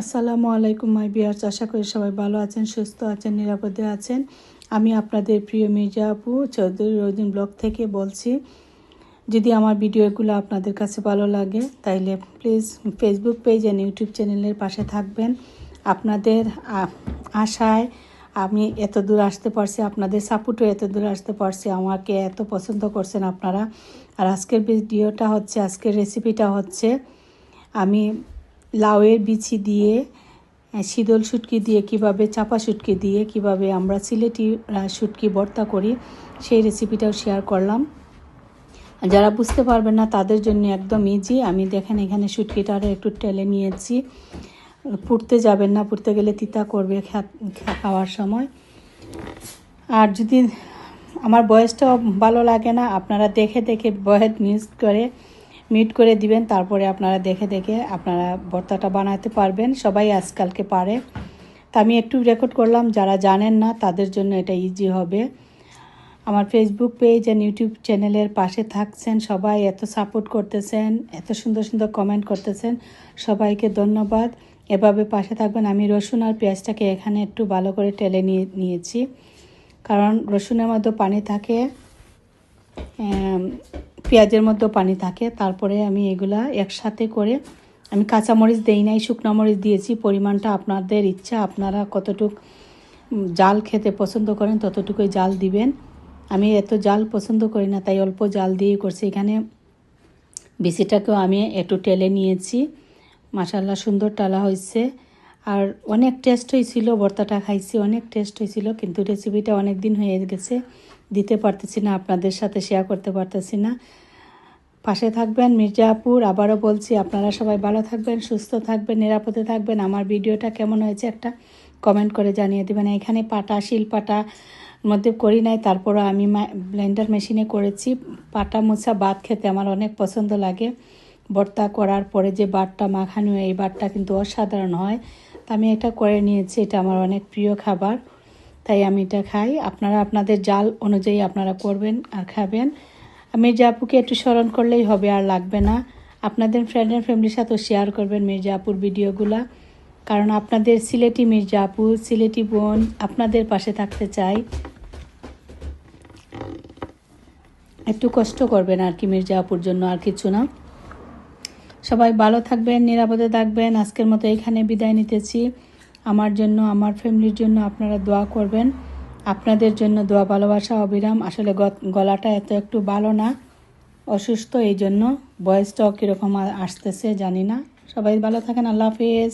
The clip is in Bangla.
আসসালামু আলাইকুম, মাই বিয়ার্স আশা করি সবাই ভালো আছেন, সুস্থ আছেন, নিরাপদে আছেন। আমি আপনাদের প্রিয় মির্জা আপু চৌধুরী রোজিন ব্লগ থেকে বলছি, যদি আমার ভিডিওগুলো আপনাদের কাছে ভালো লাগে, তাইলে please Facebook page and YouTube চ্যানেলের পাশে থাকবেন। আপনাদের আশায় আমি এত দূর আসতে পারছি, আপনাদের সাপোর্টও এত দূর আসতে পারছি, আমাকে এত পছন্দ করছেন আপনারা। আর আজকের ভিডিওটা হচ্ছে, আজকের রেসিপিটা হচ্ছে, আমি লাউয়ের বিচি দিয়ে শীতল শুটকি দিয়ে কীভাবে, চাপা শুটকি দিয়ে কীভাবে আমরা সিলেটি শুটকি ভর্তা করি, সেই রেসিপিটাও শেয়ার করলাম। যারা বুঝতে পারবেন না, তাদের জন্য একদম ইজি আমি দেখেন এখানে শুটকিটারে একটু টেলে নিয়েছি। পুড়তে যাবেন না, পুড়তে গেলে তিতা করবে খাওয়ার সময়। আর যদি আমার বয়সটাও ভালো লাগে না, আপনারা দেখে দেখে বয়েস মিস করে মিট করে দিবেন, তারপরে আপনারা দেখে দেখে আপনারা ভর্তাটা বানাতে পারবেন। সবাই আজকালকে পারে। তা আমি একটু রেকর্ড করলাম, যারা জানেন না, তাদের জন্য এটা ইজি হবে। আমার ফেসবুক পেজ অ্যান্ড ইউটিউব চ্যানেলের পাশে থাকছেন সবাই, এত সাপোর্ট করতেছেন, এত সুন্দর সুন্দর কমেন্ট করতেছেন, সবাইকে ধন্যবাদ। এভাবে পাশে থাকবেন। আমি রসুন আর পেঁয়াজটাকে এখানে একটু ভালো করে টেলে নিয়ে, নিয়েছি। কারণ রসুনের মধ্যে পানি থাকে পেঁয়াজের মধ্যে পানি থাকে। তারপরে আমি এগুলা একসাথে করে, আমি কাঁচামরিচ দেই নাই, শুকনো মরিচ দিয়েছি। পরিমাণটা আপনাদের ইচ্ছা, আপনারা কতটুক জাল খেতে পছন্দ করেন ততটুকুই জাল দিবেন। আমি এত জাল পছন্দ করি না, তাই অল্প জাল দিয়েই করছি। এখানে বিচিটাকেও আমি একটু টেলে নিয়েছি। মাসাল্লাহ সুন্দর টালা হয়েছে। আর অনেক টেস্ট হয়েছিল, ভর্তাটা খাইছি, অনেক টেস্ট হয়েছিল, কিন্তু রেসিপিটা অনেক দিন হয়ে গেছে। দিতে পারতেছি না, আপনাদের সাথে শেয়ার করতে পারতেছি না। পাশে থাকবেন মির্জাপুর আবারও বলছি আপনারা সবাই ভালো থাকবেন, সুস্থ থাকবেন, নিরাপদে থাকবেন। আমার ভিডিওটা কেমন হয়েছে একটা কমেন্ট করে জানিয়ে দেবেন। এখানে পাটা শিল পাটা মধ্যে করি নাই, তারপরও আমি ব্লেন্ডার মেশিনে করেছি। পাটা মোছা, ভাত খেতে আমার অনেক পছন্দ লাগে। ভর্তা করার পরে যে বাটটা মাখানো, এই বাটটা কিন্তু অসাধারণ হয়। তা আমি এটা করে নিয়েছি, এটা আমার অনেক প্রিয় খাবার। তাই আমি এটা খাই। আপনারা, আপনাদের জাল অনুযায়ী আপনারা করবেন আর খাবেন। মির্জা আপুকে একটু স্মরণ করলেই হবে, আর লাগবে না। আপনাদের ফ্রেন্ড অ্যান্ড ফ্যামিলির সাথেও শেয়ার করবেন মির্জা আপুর ভিডিওগুলা। কারণ আপনাদের সিলেটি মির্জা আপু সিলেটি বোন আপনাদের পাশে থাকতে চাই একটু কষ্ট করবেন আর কি মির্জা আপুর জন্য, আর কিছু না। সবাই ভালো থাকবেন, নিরাপদে থাকবেন। আজকের মতো এখানে বিদায় নিতেছি। আমার জন্য, আমার ফ্যামিলির জন্য আপনারা দোয়া করবেন। আপনাদের জন্য দোয়া, ভালোবাসা, অবিরাম। আসলে গলাটা এত একটু ভালো না, অসুস্থ এই জন্য বয়সটাও কীরকম আসতেছে জানি না। সবাই ভালো থাকেন, আল্লাহ হাফিজ।